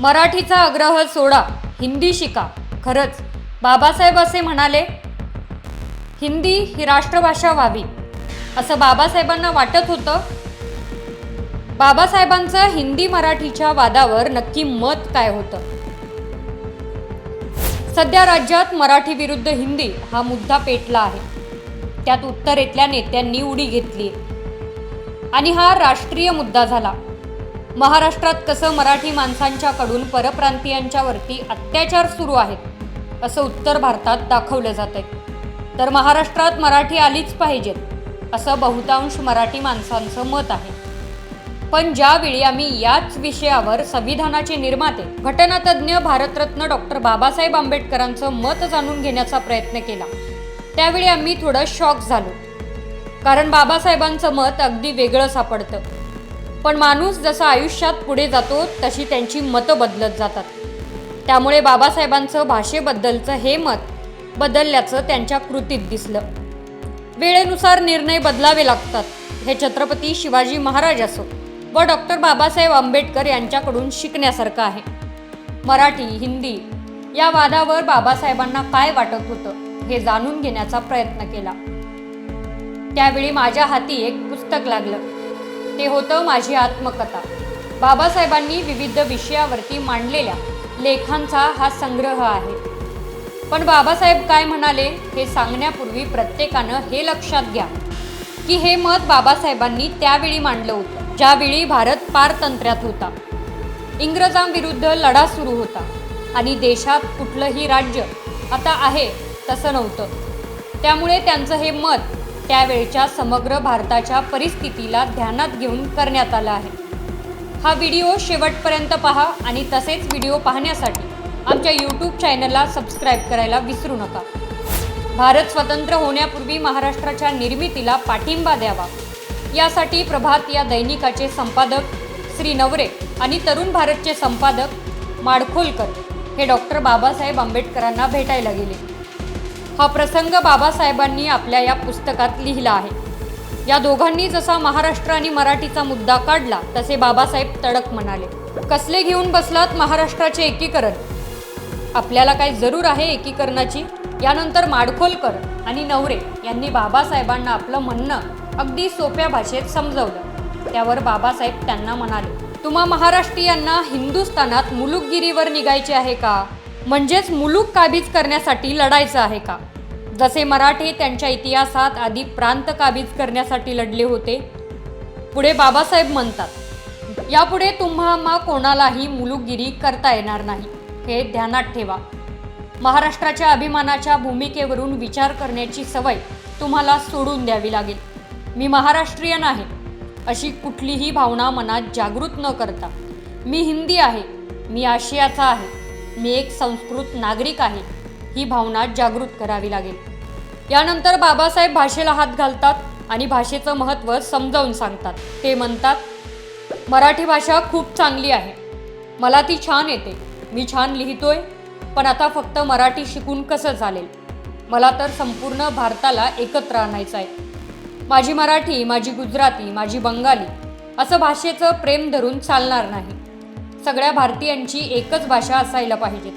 मराठीचा आग्रह सोडा हिंदी शिका. खरंच बाबासाहेब असे म्हणाले हिंदी ही राष्ट्रभाषा व्हावी. असं बाबासाहेबांना वाटत होतं. बाबासाहेबांचं हिंदी मराठीच्या वादावर नक्की मत काय होतं? सध्या राज्यात मराठी विरुद्ध हिंदी हा मुद्दा पेटला आहे. त्यात उत्तरेतल्या नेत्यांनी उडी घेतली आणि हा राष्ट्रीय मुद्दा झाला. महाराष्ट्रात कसं मराठी माणसांच्याकडून परप्रांतीयांच्यावरती अत्याचार सुरू आहेत असं उत्तर भारतात दाखवलं जात आहे तर महाराष्ट्रात मराठी आलीच पाहिजेत असं बहुतांश मराठी माणसांचं मत आहे. पण ज्यावेळी आम्ही याच विषयावर संविधानाचे निर्माते घटनातज्ञ भारतरत्न डॉक्टर बाबासाहेब आंबेडकरांचं मत जाणून घेण्याचा प्रयत्न केला त्यावेळी आम्ही थोडं शॉक झालो. कारण बाबासाहेबांचं मत अगदी वेगळं सापडतं. पण माणूस जसा आयुष्यात पुढे जातो तशी त्यांची मतं बदलत जातात. त्यामुळे बाबासाहेबांचं भाषेबद्दलचं हे मत बदलल्याचं त्यांच्या कृतीत दिसलं. वेळेनुसार निर्णय बदलावे लागतात हे छत्रपती शिवाजी महाराज असो व डॉक्टर बाबासाहेब आंबेडकर यांच्याकडून शिकण्यासारखं आहे. मराठी हिंदी या वादावर बाबासाहेबांना काय वाटत होतं हे जाणून घेण्याचा प्रयत्न केला. त्यावेळी माझ्या हाती एक पुस्तक लागलं. ते होतं माझी आत्मकथा. बाबासाहेबांनी विविध विषयावरती मांडलेल्या लेखांचा हा संग्रह आहे. पण बाबासाहेब काय म्हणाले हे सांगण्यापूर्वी प्रत्येकानं हे लक्षात घ्या की हे मत बाबासाहेबांनी त्यावेळी मांडलं होतं ज्यावेळी भारत पारतंत्र्यात होता. इंग्रजांविरुद्ध लढा सुरू होता आणि देशात कुठलंही राज्य आता आहे तसं नव्हतं. त्यामुळे त्यांचं हे मत त्यावेळच्या समग्र भारताच्या परिस्थितीला ध्यानात घेऊन करण्यात आला आहे. हा व्हिडिओ शेवटपर्यंत पहा आणि तसेच व्हिडिओ पाहण्यासाठी आमच्या यूट्यूब चॅनलला सबस्क्राईब करायला विसरू नका. भारत स्वतंत्र होण्यापूर्वी महाराष्ट्राच्या निर्मितीला पाठिंबा द्यावा. यासाठी प्रभात या दैनिकाचे संपादक श्री नवरे आणि तरुण भारतचे संपादक माडखोलकर हे डॉक्टर बाबासाहेब आंबेडकरांना भेटायला गेले. हा प्रसंग बाबासाहेबांनी आपल्या या पुस्तकात लिहिला आहे. या दोघांनी जसा महाराष्ट्र आणि मराठीचा मुद्दा काढला तसे बाबासाहेब तडक म्हणाले. कसले घेऊन बसलात महाराष्ट्राचे एकीकरण? आपल्याला काय जरूर आहे एकीकरणाची? यानंतर माडखोलकर आणि नवरे यांनी बाबासाहेबांना आपलं म्हणणं अगदी सोप्या भाषेत समजवलं. त्यावर बाबासाहेब त्यांना म्हणाले तुम्हा महाराष्ट्रीयांना हिंदुस्थानात मुलुकगिरीवर निघायचे आहे का? म्हणजेच मुलूक काबीज करण्यासाठी लढायचं आहे का? जसे मराठे त्यांच्या इतिहासात आधी प्रांत काबीज करण्यासाठी लढले होते पुढे बाबासाहेब म्हणतात यापुढे तुम्हा कोणालाही मुलुकगिरी करता येणार नाही. हे ध्यानात ठेवा. महाराष्ट्राच्या अभिमानाच्या भूमिकेवरून विचार करण्याची सवय तुम्हाला सोडून द्यावी लागेल. मी महाराष्ट्रीयन आहे अशी कुठलीही भावना मनात जागृत न करता. मी हिंदी आहे मी आशियाचा आहे. मी एक संस्कृत नागरिक आहे ही भावना जागृत करावी लागेल. यानंतर बाबासाहेब भाषेला हात घालतात आणि भाषेचं महत्त्व समजावून सांगतात. ते म्हणतात मराठी भाषा खूप चांगली आहे. मला ती छान येते. मी छान लिहितोय पण आता फक्त मराठी शिकून कसं चालेल? मला तर संपूर्ण भारताला एकत्र आणायचं आहे. माझी मराठी माझी गुजराती माझी बंगाली असं भाषेचं प्रेम धरून चालणार नाही. सगळ्या भारतीयांची एकच भाषा असायला पाहिजे.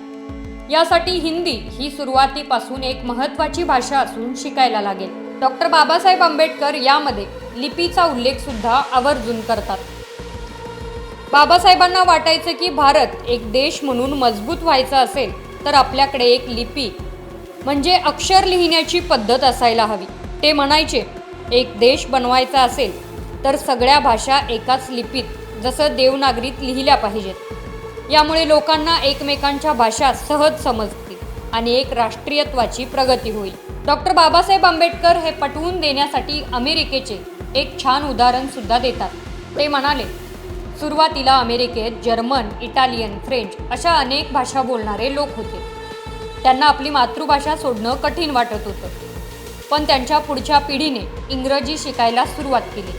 यासाठी हिंदी ही सुरुवातीपासून एक महत्त्वाची भाषा असून शिकायला लागेल. डॉक्टर बाबासाहेब आंबेडकर यामध्ये लिपीचा उल्लेख सुद्धा आवर्जून करतात. बाबासाहेबांना वाटायचं की भारत एक देश म्हणून मजबूत व्हायचा असेल तर आपल्याकडे एक लिपी म्हणजे अक्षर लिहिण्याची पद्धत असायला हवी. ते म्हणायचे एक देश बनवायचा असेल तर सगळ्या भाषा एकाच लिपीत जसं देवनागरीत लिहिल्या पाहिजेत. यामुळे लोकांना एकमेकांच्या भाषा सहज समजतील आणि एक राष्ट्रीयत्वाची प्रगती होईल. डॉक्टर बाबासाहेब आंबेडकर हे पटवून देण्यासाठी अमेरिकेचे एक छान उदाहरण सुद्धा देतात. ते म्हणाले सुरुवातीला अमेरिकेत जर्मन इटालियन फ्रेंच अशा अनेक भाषा बोलणारे लोक होते. त्यांना आपली मातृभाषा सोडणं कठीण वाटत होतं. पण त्यांच्या पुढच्या पिढीने इंग्रजी शिकायला सुरुवात केली.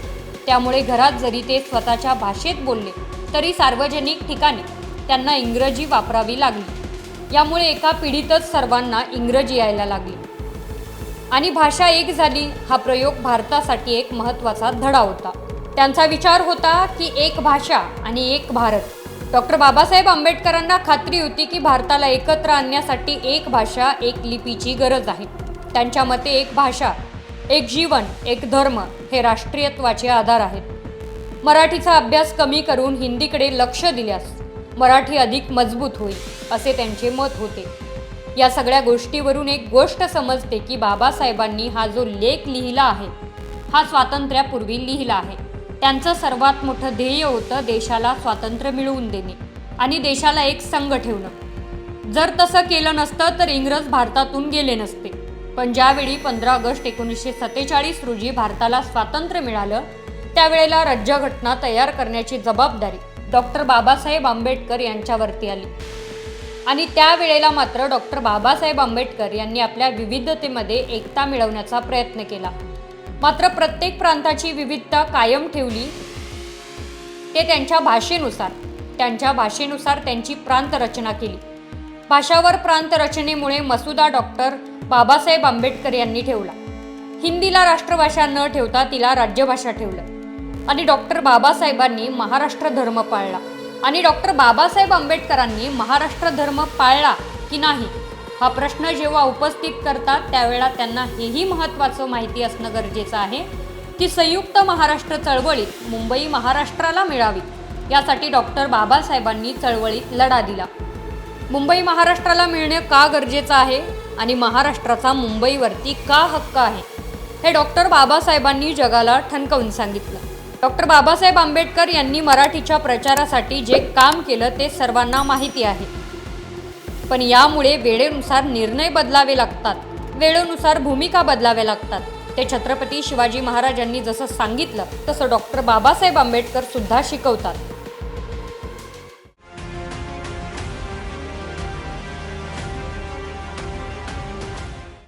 त्यामुळे घरात जरी ते स्वतःच्या भाषेत बोलले तरी सार्वजनिक ठिकाणी त्यांना इंग्रजी वापरावी लागली. यामुळे एका पिढीतच सर्वांना इंग्रजी यायला लागली. आणि भाषा एक झाली हा प्रयोग भारतासाठी एक महत्त्वाचा धडा होता. त्यांचा विचार होता की एक भाषा आणि एक भारत. डॉक्टर बाबासाहेब आंबेडकरांना खात्री होती की भारताला एकत्र आणण्यासाठी एक भाषा एक लिपीची गरज आहे. त्यांच्या मते एक भाषा एक जीवन एक धर्म हे राष्ट्रीयत्वाचे आधार आहेत. मराठीचा अभ्यास कमी करून हिंदीकडे लक्ष दिल्यास मराठी अधिक मजबूत होईल असे त्यांचे मत होते. या सगळ्या गोष्टीवरून एक गोष्ट समजते की बाबासाहेबांनी हा जो लेख लिहिला आहे हा स्वातंत्र्यापूर्वी लिहिला आहे. त्यांचं सर्वात मोठं ध्येय होतं देशाला स्वातंत्र्य मिळवून देणे आणि देशाला एक संघ ठेवणं. जर तसं केलं नसतं तर इंग्रज भारतातून गेले नसते. पण ज्यावेळी पंधरा ऑगस्ट एकोणीसशे सत्तेचाळीस रोजी भारताला स्वातंत्र्य मिळालं त्यावेळेला राज्यघटना तयार करण्याची जबाबदारी डॉक्टर बाबासाहेब आंबेडकर यांच्यावरती आली. आणि त्यावेळेला मात्र डॉक्टर बाबासाहेब आंबेडकर यांनी आपल्या विविधतेमध्ये एकता मिळवण्याचा प्रयत्न केला. मात्र प्रत्येक प्रांताची विविधता कायम ठेवली ते त्यांच्या भाषेनुसार त्यांच्या भाषेनुसार त्यांची प्रांत रचना केली. भाषावर प्रांत रचनेमुळे मसुदा डॉक्टर बाबासाहेब आंबेडकर यांनी ठेवला. हिंदीला राष्ट्रभाषा न ठेवता तिला राज्यभाषा ठेवलं. आणि डॉक्टर बाबासाहेबांनी महाराष्ट्र धर्म पाळला. आणि डॉक्टर बाबासाहेब आंबेडकरांनी महाराष्ट्र धर्म पाळला की नाही हा प्रश्न जेव्हा उपस्थित करतात त्यावेळेला त्यांना हेही महत्त्वाचं माहिती असणं गरजेचं आहे की संयुक्त महाराष्ट्र चळवळीत मुंबई महाराष्ट्राला मिळावी यासाठी डॉक्टर बाबासाहेबांनी चळवळीत लढा दिला. मुंबई महाराष्ट्राला मिळणे का गरजेचं आहे? आणि महाराष्ट्राचा मुंबईवरती का हक्क आहे? हे डॉक्टर बाबासाहेबांनी जगाला ठणकवून सांगितलं. डॉक्टर बाबासाहेब आंबेडकर यांनी मराठीच्या प्रचारासाठी जे काम केलं ते सर्वांना माहिती आहे. पण यामुळे वेळेनुसार निर्णय बदलावे लागतात. वेळेनुसार भूमिका बदलाव्या लागतात. ते छत्रपती शिवाजी महाराजांनी जसं सांगितलं तसं डॉक्टर बाबासाहेब आंबेडकर सुद्धा शिकवतात.